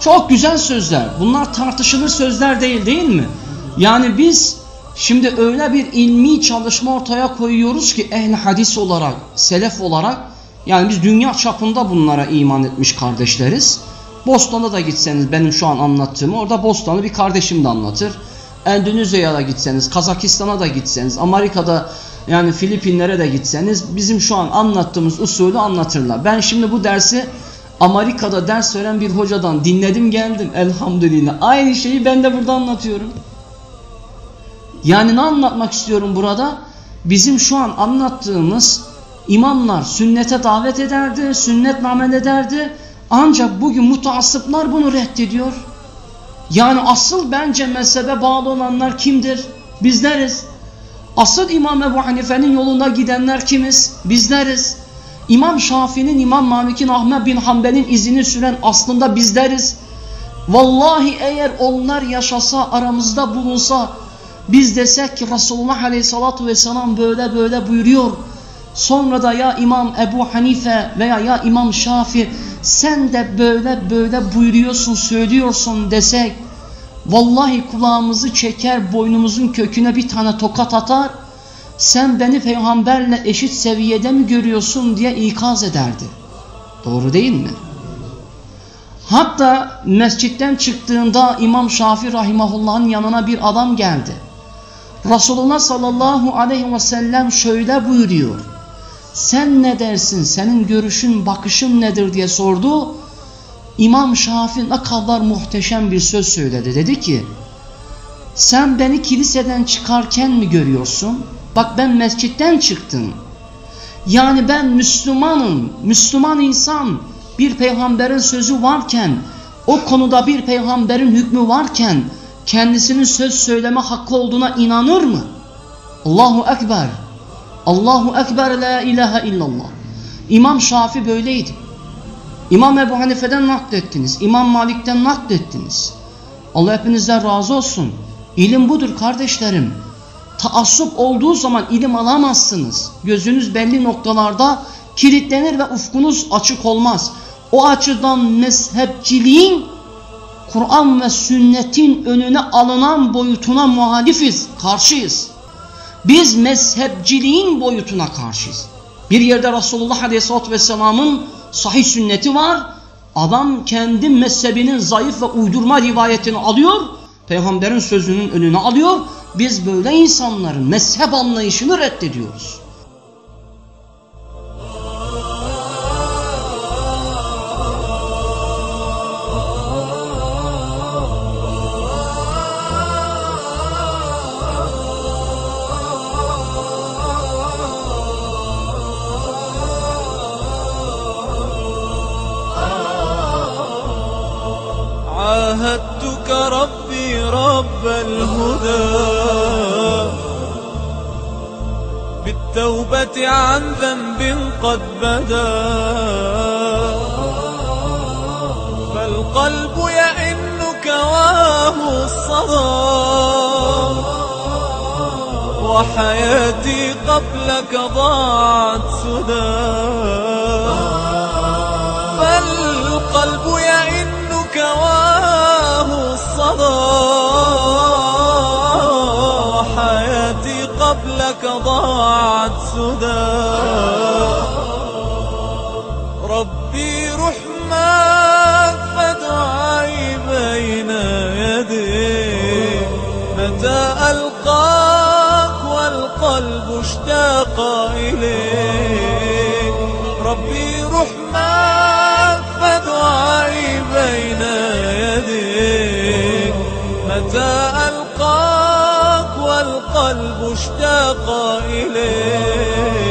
Çok güzel sözler. Bunlar tartışılır sözler değil değil mi? Yani biz şimdi öyle bir ilmi çalışma ortaya koyuyoruz ki ehli hadis olarak, selef olarak yani biz dünya çapında bunlara iman etmiş kardeşleriz. Bostan'a da gitseniz benim şu an anlattığımı orada Bostan'ı bir kardeşim de anlatır. Endonezya'ya da gitseniz, Kazakistan'a da gitseniz, Amerika'da yani Filipinlere de gitseniz bizim şu an anlattığımız usulü anlatırlar. Ben şimdi bu dersi Amerika'da ders veren bir hocadan dinledim geldim elhamdülillah. Aynı şeyi ben de burada anlatıyorum. Yani ne anlatmak istiyorum burada? Bizim şu an anlattığımız imamlar sünnete davet ederdi, sünnet namel ederdi. Ancak bugün mutaassıplar bunu reddediyor. Yani asıl bence mezhebe bağlı olanlar kimdir? Bizleriz. Asıl İmam Ebu Hanife'nin yolunda gidenler kimiz? Bizleriz. İmam Şafii'nin, İmam Malik'in, Ahmet bin Hanbel'in izini süren aslında bizleriz. Vallahi eğer onlar yaşasa, aramızda bulunsa, biz desek ki Resulullah Aleyhisselatü Vesselam böyle böyle buyuruyor. Sonra da ya İmam Ebu Hanife veya ya İmam Şafi sen de böyle böyle buyuruyorsun, söylüyorsun desek vallahi kulağımızı çeker, boynumuzun köküne bir tane tokat atar sen beni peygamberle eşit seviyede mi görüyorsun diye ikaz ederdi. Doğru değil mi? Hatta mescitten çıktığında İmam Şafii Rahimahullah'ın yanına bir adam geldi. Resulullah sallallahu aleyhi ve sellem şöyle buyuruyor. Sen ne dersin, senin görüşün, bakışın nedir diye sordu. İmam Şafii ne kadar muhteşem bir söz söyledi. Dedi ki, sen beni kiliseden çıkarken mi görüyorsun? Bak ben mescitten çıktım. Yani ben Müslümanım, Müslüman insan bir peygamberin sözü varken, o konuda bir peygamberin hükmü varken kendisinin söz söyleme hakkı olduğuna inanır mı? Allahu Ekber. Allahu Ekber la ilahe illallah. İmam Şafi böyleydi. İmam Ebu Hanife'den naklettiniz. İmam Malik'ten naklettiniz. Allah hepinizden razı olsun. İlim budur kardeşlerim. Taassup olduğu zaman ilim alamazsınız. Gözünüz belli noktalarda kilitlenir ve ufkunuz açık olmaz. O açıdan mezhepçiliğin Kur'an ve sünnetin önüne alınan boyutuna muhalifiz, karşıyız. Biz mezhepciliğin boyutuna karşıyız. Bir yerde Resulullah Aleyhisselatü Vesselam'ın sahih sünneti var. Adam kendi mezhebinin zayıf ve uydurma rivayetini alıyor. Peygamberin sözünün önüne alıyor. Biz böyle insanların mezhep anlayışını reddediyoruz. عاهدتك ربي رب الهدى. بالتوبة عن ذنب قد بدا. فالقلب يئن كواه الصدى وحياتي قبلك ضاعت سدى. قبلك ضاعت سدى. ربي رحمن فدعي بين يديك. متى ألقاك والقلب اشتاق إليك. ربي رحمن فدعي بين يديك والقلب اشتاق إليه.